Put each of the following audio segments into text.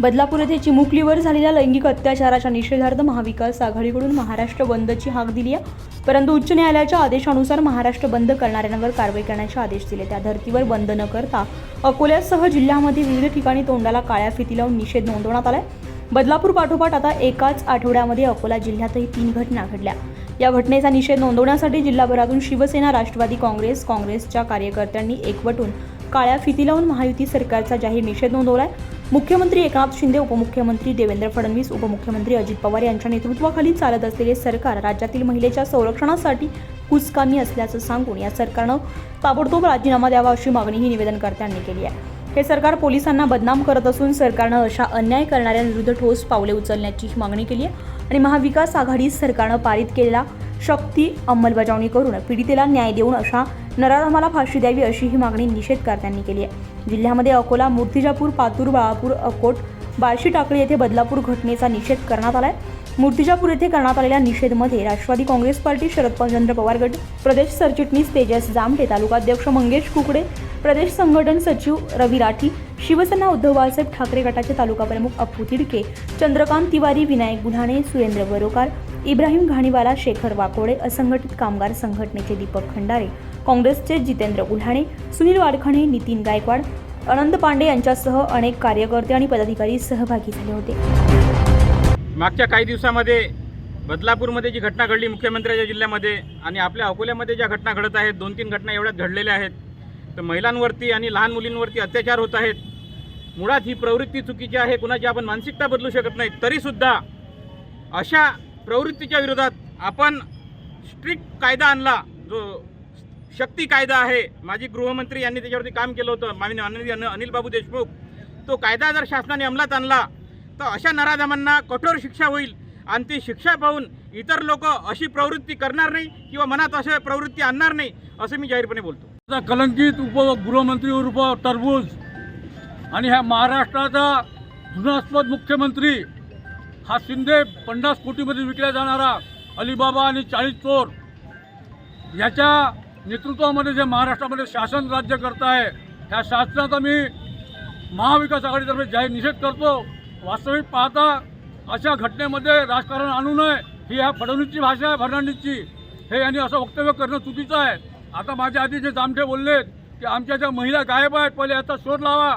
बदलापूर येथे चिमुकलीवर झालेल्या लैंगिक अत्याचाराच्या निषेधार्थ महाविकास आघाडीकडून महाराष्ट्र बंदची हाक दिली आहे. परंतु उच्च न्यायालयाच्या आदेशानुसार महाराष्ट्र बंद करणाऱ्यांवर कारवाई करण्याचे आदेश दिले त्या धर्तीवर बंद न करता अकोल्यासह जिल्ह्यामध्ये विविध ठिकाणी तोंडाला काळ्या फिती लावून निषेध नोंदवण्यात आलाय. बदलापूर पाठोपाठ आता एकाच आठवड्यामध्ये अकोला जिल्ह्यातही तीन घटना घडल्या. या घटनेचा निषेध नोंदवण्यासाठी जिल्हाभरातून शिवसेना राष्ट्रवादी काँग्रेस काँग्रेसच्या कार्यकर्त्यांनी एकवटून काळ्या फिती लावून महायुती सरकारचा जाहीर निषेध नोंदवलाय. मुख्यमंत्री एकनाथ शिंदे उपमुख्यमंत्री देवेंद्र फडणवीस उपमुख्यमंत्री अजित पवार यांच्या नेतृत्वाखाली चालत असलेले सरकार राज्यातील महिलेच्या संरक्षणासाठी कुचकामी असल्याचं सांगून या सरकारनं ताबडतोब राजीनामा द्यावा अशी मागणीही निवेदनकर्त्यांनी केली आहे. हे सरकार पोलिसांना बदनाम करत असून सरकारनं अशा अन्याय करणाऱ्यांविरुद्ध ठोस पावले उचलण्याची मागणी केली आहे आणि महाविकास आघाडी सरकारनं पारित केलेला शक्ती अंमलबजावणी करून पीडितेला न्याय देऊन अशा नराधमाला फाशी द्यावी अशी ही मागणी निषेधकर्त्यांनी केली आहे. जिल्ह्यामध्ये अकोला मूर्तिजापूर पातूर बाळापूर अकोट बार्शी टाकळी येथे बदलापूर घटनेचा निषेध करण्यात आलाय. मूर्तिजापूर येथे करण्यात आलेल्या निषेधमध्ये राष्ट्रवादी काँग्रेस पार्टी शरद चंद्र पवार गट प्रदेश सरचिटणीस तेजस जामटे तालुकाध्यक्ष मंगेश कुकडे प्रदेश संघटन सचिव रवी राठी शिवसेना उद्धव बाळासाहेब ठाकरे गटाचे तालुका प्रमुख अप्पू तिडके चंद्रकांत तिवारी विनायक बुढाणे सुरेंद्र बरोकार इब्राहिम घाणीवाला शेखर वाकोडे असंघटित कामगार संघटनेचे दीपक खंडारे काँग्रेसचे जितेंद्र उल्हाणे सुनील वाडखणे नितीन गायकवाड अनंत पांडे यांच्यासह अनेक कार्यकर्ते आणि पदाधिकारी सहभागी झाले होते. मागच्या काही दिवसामध्ये बदलापूरमध्ये जी घटना घडली मुख्यमंत्र्याच्या जिल्ह्यामध्ये आणि आपल्या अकोल्यामध्ये ज्या घटना घडत आहेत दोन तीन घटना एवढ्यात घडलेल्या आहेत तर महिलांवरती आणि लहान मुलींवरती अत्याचार होत आहेत. मुळात ही प्रवृत्ती चुकीची आहे कुणाची आपण मानसिकता बदलू शकत नाही तरीसुद्धा अशा प्रवृत्तीच्या विरोधात आपण स्ट्रिक्ट कायदा आणला. जो शक्ती कायदा आहे. माजी गृहमंत्री यांनी त्याच्यावरती काम केलं होतं. माननीय माननीय अनिल बाबू देशमुख. तो कायदा जर शासनाने अंमलात आणला तर अशा नराधमांना कठोर शिक्षा होईल. आणि ती शिक्षा पाहून इतर लोक अशी प्रवृत्ती करणार नाही किंवा मनात अशा प्रवृत्ती आणणार नाही असं मी जाहीरपणे बोलतो. कलंकित उप गृहमंत्री उर्फ टरबूज आणि ह्या महाराष्ट्राचा धुनास्पद मुख्यमंत्री हा शिंदे पन्नास कोटीमध्ये विकला जाणारा अलिबाबा आणि चाळीस चोर याच्या नेतृत्वामध्ये जे महाराष्ट्रामध्ये शासन राज्य करत आहे ह्या शासनाचा मी महाविकास आघाडीतर्फे जाहीर निषेध करतो. वास्तविक पाहता अशा घटनेमध्ये राजकारण आणू नये ही ह्या फडणवीसची भाषा आहे फडणवीसची हे यांनी असं वक्तव्य करणं चुकीचं आहे. आता माझ्या आधी जे जामठे बोललेत की आमच्या ज्या महिला गायब आहेत पहिले याचा शोध लावा.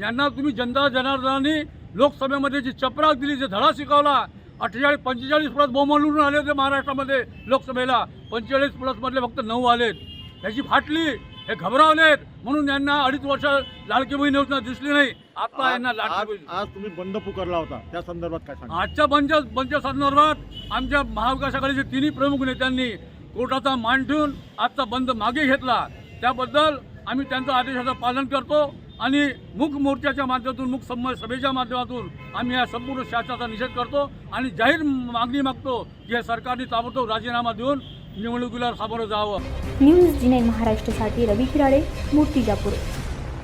यांना तुम्ही जनता जनार्दनांनी लोकसभेमध्ये जी चपराक दिली जे धडा शिकवला अठ्ठेचाळीस पंचेचाळीस प्लस बोंबलून आले होते महाराष्ट्रामध्ये लोकसभेला. पंचेचाळीस प्लसमधले फक्त नऊ आलेत. ह्याची फाटली हे घबरावलेत. म्हणून यांना अडीच वर्ष लाडकी बहीण योजना दिसली नाही. आता यांना आज लाडकी आज- तुम्ही बंद पुकारला होता. त्या संदर्भात काय आजच्या बंद बंद संदर्भात आमच्या महाविकास आघाडीचे तिन्ही प्रमुख नेत्यांनी कोर्टाचा मान ठेवून आजचा बंद मागे घेतला. त्याबद्दल आम्ही त्यांच्या आदेशाचं पालन करतो. आणि मुख मोर्चाच्या माध्यमातून मुख सम सभेच्या माध्यमातून आम्ही या संपूर्ण शासनाचा निषेध करतो आणि जाहीर मागणी मागतो की या सरकारने ताबडतोब राजीनामा देऊन निवडणुकीला सामोरं जावं. न्यूज महाराष्ट्रासाठी रवी खिराडे मूर्तिजापूर.